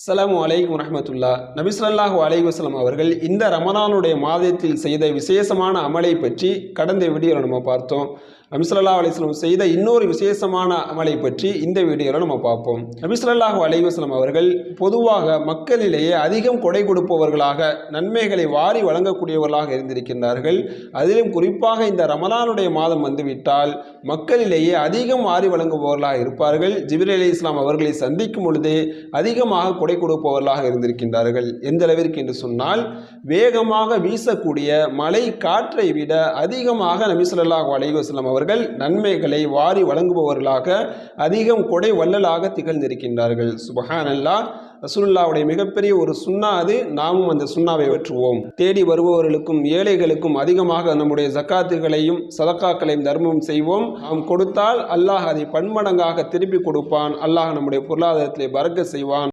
அஸ்லாம் அலைக்கும் வரஹ்மத்துல்லா. நபிஸ்வல்லாஹு ஸல்லல்லாஹு அலைஹி அவர்கள் இந்த ரமதானுடைய மாதத்தில் செய்த விசேஷமான அமலை பற்றி கடந்த வீடியோவில் நம்ம பார்த்தோம். நபிசல்லா அலிஸ்லம் செய்த இன்னொரு விசேஷமான அமலை பற்றி இந்த வீடியோவில் நம்ம பார்ப்போம். நபி ஸல்லல்லாஹு அவர்கள் பொதுவாக மக்களிலேயே அதிகம் கொடை கொடுப்பவர்களாக நன்மைகளை வாரி வழங்கக்கூடியவர்களாக இருந்திருக்கின்றார்கள். அதிலும் குறிப்பாக இந்த ரமலானுடைய மாதம் வந்துவிட்டால் மக்களிலேயே அதிகம் வாரி வழங்குபவர்களாக இருப்பார்கள். ஜிபிர் அலி இஸ்லாம் அவர்களை சந்திக்கும் பொழுதே அதிகமாக கொடை கொடுப்பவர்களாக இருந்திருக்கின்றார்கள். எந்த அளவிற்கு என்று சொன்னால் வேகமாக வீசக்கூடிய மழை காற்றை விட அதிகமாக நபி ஸல்லல்லாஹு அவர்கள் அவர்கள் நன்மைகளை வாரி வழங்குபவர்களாக அதிகம் கொடை வள்ளலாக திகழ்ந்திருக்கின்றார்கள். சுபஹானல்லாஹ் ரசூல்லாவுடைய மிகப்பெரிய ஒரு சுண்ணா அது. நாமும் அந்த சுண்ணாவை வெற்றுவோம் தேடி வருபவர்களுக்கும் ஏழைகளுக்கும் அதிகமாக நம்முடைய ஜக்காத்துகளையும் சதக்காக்களையும் தர்மம் செய்வோம். நாம் கொடுத்தால் அல்லாஹ் அதை பன்மடங்காக திருப்பி கொடுப்பான். அல்லாஹ் நம்முடைய பொருளாதாரத்திலே பறக்க செய்வான்.